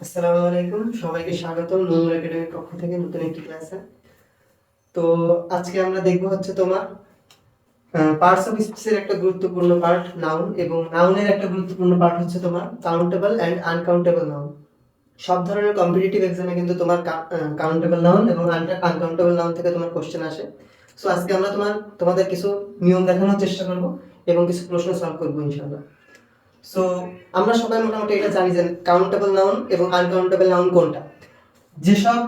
আসসালামু আলাইকুম। সবাইকে স্বাগতম নোংর একাডেমির পক্ষ থেকে নতুন একটি ক্লাসে। তো আজকে আমরা দেখব হচ্ছে তোমার পার্টস অফ স্পিচের একটা গুরুত্বপূর্ণ পার্ট নাউন এবং নাউনের একটা গুরুত্বপূর্ণ পার্ট হচ্ছে তোমার কাউন্টেবল অ্যান্ড আনকাউন্টেবল নাউন সব ধরনের কম্পিটিটিভ এক্সামে কিন্তু তোমার কাউন্টেবল নাউন এবং আনকাউন্টেবল নাউন থেকে তোমার কোশ্চেন আসে। সো আজকে আমরা তোমার, তোমাদের কিছু নিয়ম দেখানোর চেষ্টা করব এবং কিছু প্রশ্ন সলভ করব ইনশাআল্লাহ। সো আমরা সবাই মোটামুটি এটা জানি যে কাউন্টেবল নাউন এবং আনকাউন্টেবল নাউন কোনটা? যেসব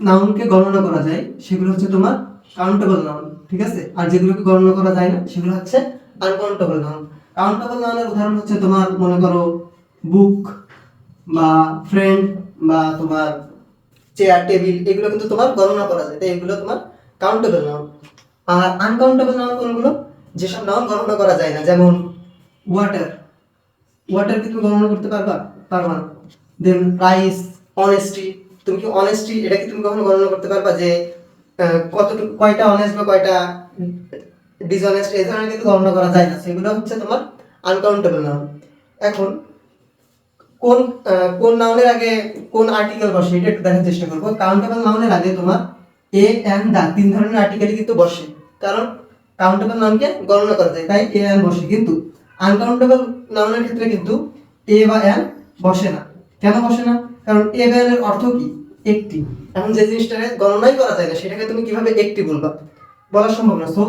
নাউনকে গণনা করা যায়, সেগুলো হচ্ছে তোমার কাউন্টেবল নাউন ঠিক আছে? আর যেগুলোকে গণনা করা যায় না, সেগুলো হচ্ছে আনকাউন্টেবল নাউন কাউন্টেবল নাউনের উদাহরণ হচ্ছে তোমার, মনে করো বুক বা ফ্রেন্ড বা তোমার চেয়ার টেবিল এগুলো কিন্তু তোমার গণনা করা যায়, তাই এগুলো তোমার কাউন্টেবল নাউন আর আনকাউন্টেবল নাউন কোনগুলো? যেসব নাউন গণনা করা যায় না, যেমন ওয়াটার ওয়াটার কি তুমি গণনা করতে পারবা? পারবা না। দেন প্রাইস অনেস্টি তুমি কি অনেস্টি এটা কি তুমি কখনো গণনা করতে পারবা যে কতটুকু, কয়টা অনেস্ট বা কয়টা ডিসঅনেস্ট এই ধরনের কিন্তু গণনা করা যায় না। সেগুলো হচ্ছে তোমার আনকাউন্টেবল নাউন এখন, কোন কোন নাউনের আগে কোন আর্টিকেল বসে, এটা একটু দেখার চেষ্টা করব। কাউন্টেবল নাউনের আগে তোমার এ অ্যান্ড দা তিন ধরনের আর্টিকেলই কিন্তু বসে। কারণ কাউন্টেবল নাউনকে গণনা করা যায়, তাই এ অ্যান বসে কিন্তু। আনকাউন্টেবল নাউনের ক্ষেত্রে কিন্তু এ বা অ্যান বসে না। কেন বসে না? কারণ এ বা অ্যানের অর্থ কি? একটি। এখন যে জিনিসটাকে গণনাই করা যায় না, সেটাকে তুমি কীভাবে একটি বলবা? বলা সম্ভব না। সো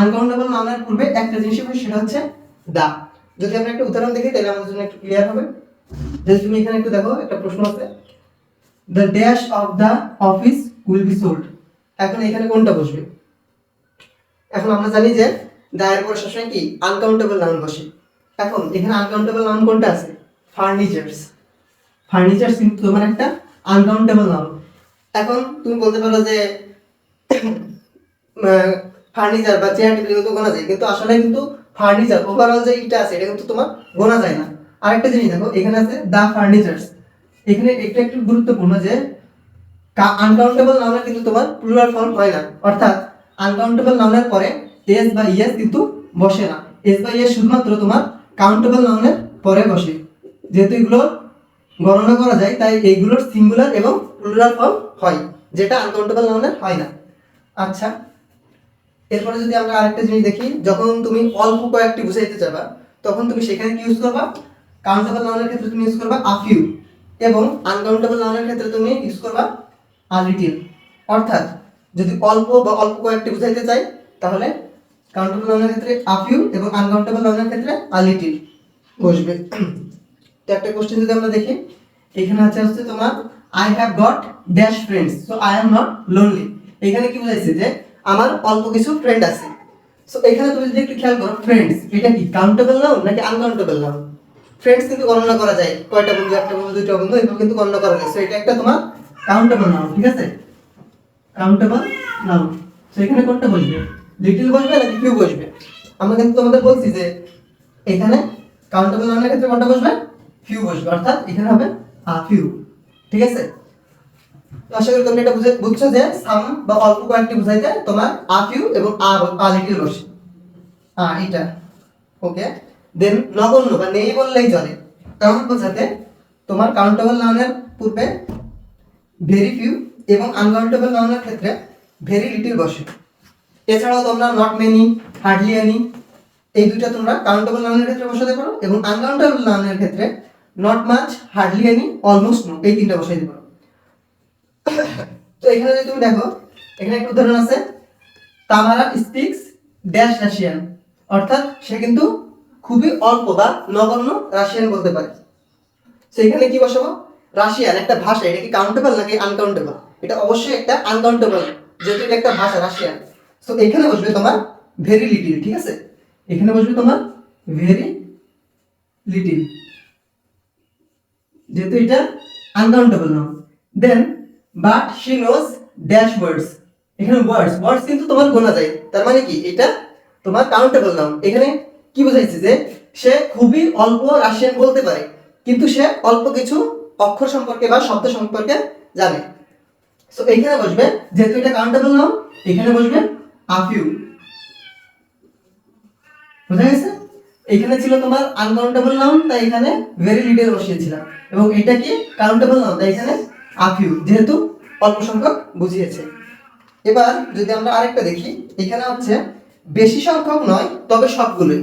আনকাউন্টেবল নাউনের পূর্বে একটা জিনিস হবে সেটা হচ্ছে দা যদি আমরা একটা উদাহরণ দেখি, তাহলে আমাদের জন্য একটু ক্লিয়ার হবে। যদি তুমি এখানে একটু দেখো, একটা প্রশ্ন আছে। The dash of the office will be sold এখন এখানে কোনটা বসবে? এখন আমরা জানি যে দায়ের পরে সবসময় কি আনকাউন্টেবল নাউন বসে। এখন এখানে আনকাউন্টেবল নাউন কোনটা আছে? ফার্নিচার্স ফার্নিচার্স কিন্তু তোমার একটা আনকাউন্টেবল নাউন এখন তুমি বলতে পারো যে ফার্নিচার বা চেয়ার টেবিল কিন্তু গোনা যায়, কিন্তু আসলে কিন্তু ফার্নিচার ওভারঅল যে ইটা আছে, এটা কিন্তু তোমার গোনা যায় না। আরেকটা জিনিস দেখো, এখানে আছে দা ফার্নিচার্স এখানে এটা একটু গুরুত্বপূর্ণ যে আনকাউন্টেবল নাউনের কিন্তু তোমার প্লুরাল ফর্ম হয় না। অর্থাৎ আনকাউন্টেবল নাউনের পরে এস বা ইয়েস কিন্তু বসে না। এস বা ইএস শুধুমাত্র তোমার কাউন্টেবল নাউনের পরে বসে। যেহেতু এগুলো গণনা করা যায়, তাই এইগুলোর সিঙ্গুলার এবং প্লুরাল ফর্ম হয়, যেটা আনকাউন্টেবল নাউনের হয় না। আচ্ছা এরপরে যদি আমরা আরেকটা জিনিস দেখি, যখন তুমি অল্প কয়েকটি বুঝাইতে যাবা, তখন তুমি সেখানে কি ইউজ করবা? কাউন্টেবল নাউনের ক্ষেত্রে তুমি ইউজ করবা আফিউ এবং আনকাউন্টেবল নাউনের ক্ষেত্রে তুমি ইউজ করবা আলিটিল অর্থাৎ, যদি অল্প বা অল্প কয়েকটি বুঝাইতে চাই, তাহলে কাউন্টেবল নাউনের ক্ষেত্রে আফিউ এবং আনকাউন্টেবল নাউনের ক্ষেত্রে আলিটিল বসবে। তো একটা কোশ্চেন যদি আমরা দেখি, এখানে আছে হচ্ছে তোমার I have got dash friends so I am not lonely এখানে কি বোঝাইছে যে, আমার অল্প কিছু ফ্রেন্ড আছে। সো এখানে তুমি যদি একটু খেয়াল করো ফ্রেন্ডস এটা কি কাউন্টেবল নাউন নাকি আনকাউন্টেবল নাউন ফ্রেন্ডস কিন্তু গণনা করা যায়, কয়টা বন্ধু, একটা বন্ধু, দুইটা বন্ধু এগুলো কিন্তু গণনা করা যায়। সো এটা একটা তোমার কাউন্টেবল নাউন ঠিক আছে? কাউন্টেবল নাউন সো এখানে কোনটা বসবে? লিটল বসবে নাকি ফিউ বসবে? আমরা কিন্তু তোমাদের বলছি যে এখানে কাউন্টেবল নাউনের ক্ষেত্রে কোনটা বসবে? ফিউ বসবে, অর্থাৎ এখানে হবে আ ফিউ ঠিক আছে? আশা করি তোমরা এটা বুঝে বুঝছ যে সাম বা অল্প কয়েকটি বুঝাইতে তোমার আ ফিউ এবং আ আ লিটল বসে। আ, এটা ওকে দেন নগণ্য বা নেই বললেই চলে। এমন বোঝাতে তোমার কাউন্টেবল নাউনের পূর্বে ভেরি ফিউ এবং আনকাউন্টেবল নাউনের ক্ষেত্রে ভেরি লিটিল বসে। এছাড়াও তোমরা নট মেনি হার্ডলি এনি এই দুইটা তোমরা কাউন্টেবল নাউনের ক্ষেত্রে বসাতে পারো এবং আনকাউন্টেবল নাউনের ক্ষেত্রে not much hardly any almost no এই তিনটা বসাইতে পারো। তো এখানে যদি তুমি দেখো, এখানে একটা উদাহরণ আছে, তামারা স্পিক্স ড্যাশ রাশিয়ান অর্থাৎ সে কিন্তু খুবই অল্প বা নগণ্য রাশিয়ান বলতে পারে। তো এখানে কি বসাবো? রাশিয়ান একটা ভাষা, এটা কি কাউন্টেবল নাকি আনকাউন্টেবল এটা অবশ্যই একটা আনকাউন্টেবল যেহেতু এটা একটা ভাষা রাশিয়ান তো এখানে বসবে তোমার ভেরি লিটিল ঠিক আছে? এখানে বসবে তোমার ভেরি লিটিল যেহেতু এটা আনকাউন্টেবল নাম then but she knows dash words এখানে ওয়ার্ডস ওয়ার্ডস কিন্তু তোমার গোনা যায়। তার মানে কি? এটা তোমার কাউন্টেবল নাম এখানে কি বোঝাইছে যে, সে খুবই অল্প রাশিয়ান বলতে পারে, কিন্তু সে অল্প কিছু অক্ষর সম্পর্কে বা শব্দ সম্পর্কে জানে। সো এখানে বসবে, যেহেতু এটা কাউন্টেবল নাম এখানে বসবে আফিউ বোঝা গেছে? এখানে ছিল তোমার আনকাউন্টেবল নাউন তাই এখানে ভেরি লিটল বসিয়েছিলাম। এবং এটা কি? কাউন্টেবল নাউন তাই এখানে আফিউ যেহেতু অল্প সংখ্যক বুঝিয়েছে। এবার যদি আমরা আরেকটা দেখি, এখানে হচ্ছে বেশি সংখ্যক নয়, তবে সবগুলোই।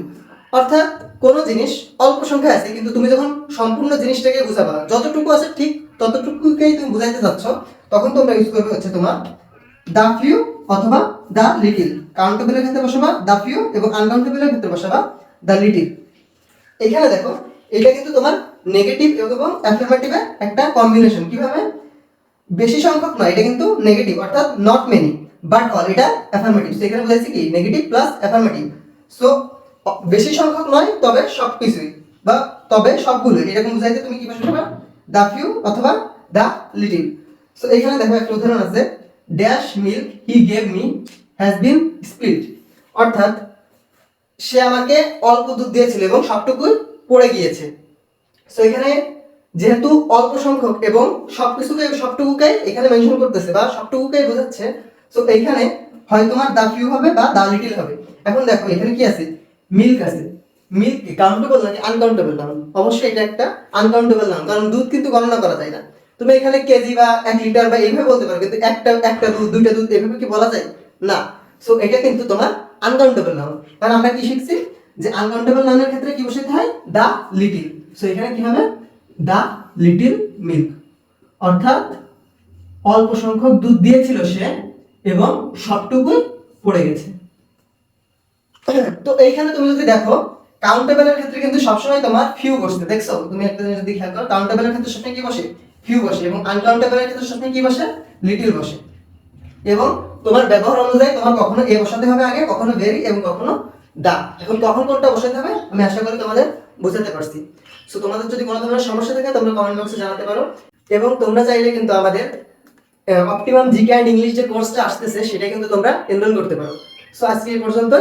অর্থাৎ কোনো জিনিস অল্প সংখ্যায় আছে, কিন্তু তুমি যখন সম্পূর্ণ জিনিসটাকে বুঝাবা, যতটুকু আছে ঠিক ততটুকুকেই তুমি বুঝাইতে চাচ্ছ, তখন তোমরা ইউজ করবে হচ্ছে তোমার দা ফিউ অথবা দা লিটিল কাউন্টেবলের ক্ষেত্রে বসাবা দা ফিউ এবং আনকাউন্টেবলের ক্ষেত্রে বসাবা দা লিটিল এখানে দেখো, এটা কিন্তু তোমার নেগেটিভ এবং অ্যাফার্মেটিভের একটা কম্বিনেশন কীভাবে? বেশি সংখ্যক নয়, এটা কিন্তু নেগেটিভ অর্থাৎ নট মেনি বাট অল এটা অ্যাফার্মেটিভ সো এখানে বোঝাচ্ছি কি? নেগেটিভ প্লাস অ্যাফার্মেটিভ সো বেশি সংখ্যক নয়, তবে সব কিছুই বা তবে সবগুলো এরকম বোঝাইতে তুমি কি বসাবে? দা ফিউ অথবা দা লিটিল সো এখানে দেখো, একটা উদাহরণ আছে। Dash milk he gave me has been split অর্থাৎ সে আমাকে অল্প দুধ দিয়েছিল এবং সবটুকুই পড়ে গিয়েছে। সো এখানে যেহেতু অল্প সংখ্যক এবং সবকিছুকে সবটুকুকে এখানে মেনশন করতেছে বা সবটুকুকে বোঝাচ্ছে সো এইখানে হয় তোমার দা ফিউ হবে বা দা লিটিল হবে। এখন দেখো, এখানে কি আছে? মিল্ক আছে। মিল্ক কাউন্টেবল নাকি আনকাউন্টেবল নাম অবশ্যই এটা একটা আনকাউন্টেবল নাম, কারণ দুধ কিন্তু গণনা করা যায় না। তুমি এখানে কেজি বা এক লিটার বা এইভাবে বলতে পারো, কিন্তু একটা একটা দুধ, দুইটা দুধ এভাবে কি বলা যায়? না। সো এটা কিন্তু তোমার আনকাউন্টেবল নাউন কারণ আমরা কি শিখছি? যে আনকাউন্টেবল নাউনের ক্ষেত্রে কি বসাতে হয়? দা লিটিল। সো এখানে কি হবে? The little milk. অর্থাৎ অল্প সংখ্যক দুধ দিয়েছিল সে এবং সবটুকুই পড়ে গেছে। তো এইখানে তুমি যদি দেখো কাউন্টেবলের ক্ষেত্রে কিন্তু সবসময় তোমার ফিউ বসছে দেখছ? তুমি একটা জিনিস যদি খেয়াল করো কাউন্টেবলের ক্ষেত্রে সবসময় কি বসে? ফিউ বসে এবং আনকাউন্টেবলের ক্ষেত্রে সবসময় কি বসে? লিটিল বসে। এবং তোমার ব্যবহার অনুযায়ী তোমার কখনো এ বসাতে হবে আগে, কখনো ভেরি এবং কখনো দা। এখন কখন কোনটা বসাতে হবে? আমি আশা করি তোমাদের বোঝাতে পারছি। সো তোমাদের যদি কোনো ধরনের সমস্যা থাকে, তোমরা কমেন্ট বক্সে জানাতে পারো। এবং তোমরা চাইলে কিন্তু আমাদের অপটিমাম জিকে অ্যান্ড ইংলিশ যে কোর্সটা আসতেছে সেটা কিন্তু তোমরা এনরোল করতে পারো। সো আজকে এই পর্যন্ত